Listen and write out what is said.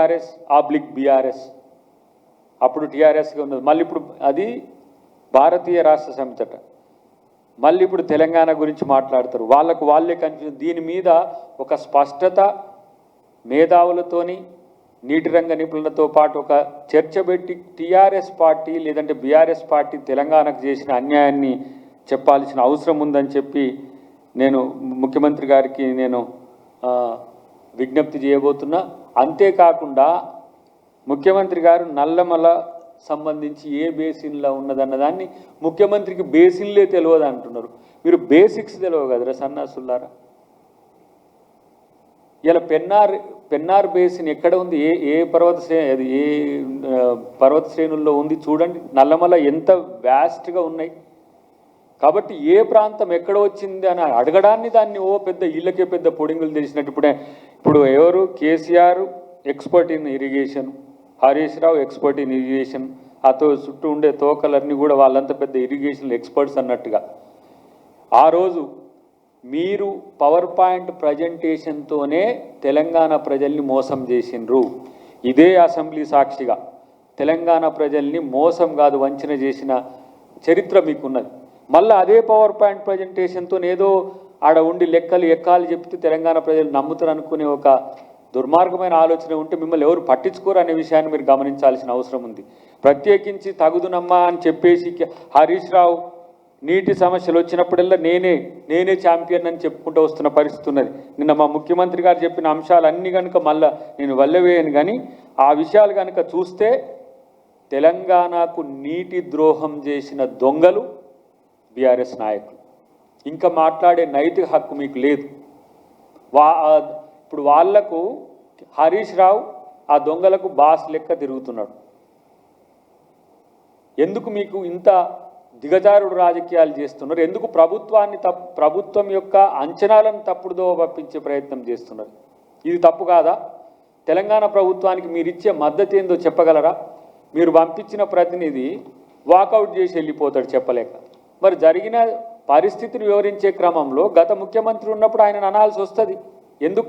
TRS oblique BRS. అప్పుడు టీఆర్ఎస్గా ఉన్నది. మళ్ళీ ఇప్పుడు అది భారతీయ రాష్ట్ర సమితట. మళ్ళీ ఇప్పుడు తెలంగాణ గురించి మాట్లాడతారు. వాళ్ళకు వాళ్ళే కన్ఫ్యూజన్. దీని మీద ఒక స్పష్టత మేధావులతోని నీటి రంగ నిపుణులతో పాటు ఒక చర్చ పెట్టి టీఆర్ఎస్ పార్టీ లేదంటే బీఆర్ఎస్ పార్టీ తెలంగాణకు చేసిన అన్యాయాన్ని చెప్పాల్సిన అవసరం ఉందని చెప్పి నేను ముఖ్యమంత్రి గారికి నేను విజ్ఞప్తి చేయబోతున్నా. అంతేకాకుండా ముఖ్యమంత్రి గారు నల్లమల సంబంధించి ఏ బేసిన్లో ఉన్నదన్న దాన్ని ముఖ్యమంత్రికి బేసిన్లే తెలియదు అంటున్నారు మీరు బేసిక్స్ తెలియవు కదరా సన్నాసుల్లారా ఇలా పెన్నార్ పెన్నార్ బేసిన్ ఎక్కడ ఉంది? ఏ ఏ పర్వత శ్రేణి అది ఏ పర్వత శ్రేణుల్లో ఉంది? చూడండి నల్లమల ఎంత వ్యాస్ట్గా ఉన్నాయి. కాబట్టి ఏ ప్రాంతం ఎక్కడ వచ్చింది అని అడగడాన్ని దాన్ని ఓ పెద్ద ఇళ్ళకే పెద్ద పొడింగులు తెలిసినట్టు ఇప్పుడే ఇప్పుడు ఎవరు? KCR expert in irrigation Harish Rao expert in irrigation అతో చుట్టూ ఉండే తోకలన్నీ కూడా వాళ్ళంత పెద్ద ఇరిగేషన్ ఎక్స్పర్ట్స్ అన్నట్టుగా. ఆ రోజు మీరు పవర్ పాయింట్ ప్రజెంటేషన్తోనే తెలంగాణ ప్రజల్ని మోసం చేసిండ్రు. ఇదే అసెంబ్లీ సాక్షిగా. తెలంగాణ ప్రజల్ని మోసం కాదు వంచన చేసిన చరిత్ర మీకున్నది. మళ్ళీ అదే పవర్ పాయింట్ ప్రజెంటేషన్తో ఏదో ఆడ ఉండి లెక్కలు ఎక్కాలు చెప్తే తెలంగాణ ప్రజలు నమ్ముతారు అనుకునే ఒక దుర్మార్గమైన ఆలోచన ఉంటే మిమ్మల్ని ఎవరు పట్టించుకోరు అనే విషయాన్ని మీరు గమనించాల్సిన అవసరం ఉంది. ప్రత్యేకించి తగుదునమ్మా అని చెప్పేసి హరీష్ రావు నీటి సమస్యలు వచ్చినప్పుడల్లా నేనే నేనే ఛాంపియన్ అని చెప్పుకుంటూ వస్తున్న పరిస్థితి ఉన్నది. నిన్న మా ముఖ్యమంత్రి గారు చెప్పిన అంశాలన్నీ కనుక మళ్ళా నేను వల్లవేయను కానీ ఆ విషయాలు కనుక చూస్తే తెలంగాణకు నీటి ద్రోహం చేసిన దొంగలు బీఆర్ఎస్ నాయకులు. ఇంకా మాట్లాడే నైతిక హక్కు మీకు లేదు. వా ఇప్పుడు వాళ్ళకు హరీష్ రావు ఆ దొంగలకు బాస్ లెక్క తిరుగుతున్నాడు. ఎందుకు మీకు ఇంత దిగజారుడు రాజకీయాలు చేస్తున్నారు? ఎందుకు ప్రభుత్వాన్ని తప్పు ప్రభుత్వం యొక్క అంచనాలను తప్పుడుదో పప్పించే ప్రయత్నం చేస్తున్నారు? ఇది తప్పు కాదా? తెలంగాణ ప్రభుత్వానికి మీరు ఇచ్చే మద్దతు ఏందో చెప్పగలరా? మీరు పంపించిన ప్రతినిధి వాకౌట్ చేసి వెళ్ళిపోతాడు చెప్పలేక. మరి జరిగిన పరిస్థితిని వివరించే క్రమంలో గత ముఖ్యమంత్రి ఉన్నప్పుడు ఆయన అనాల్సి వస్తుంది. ఎందుకు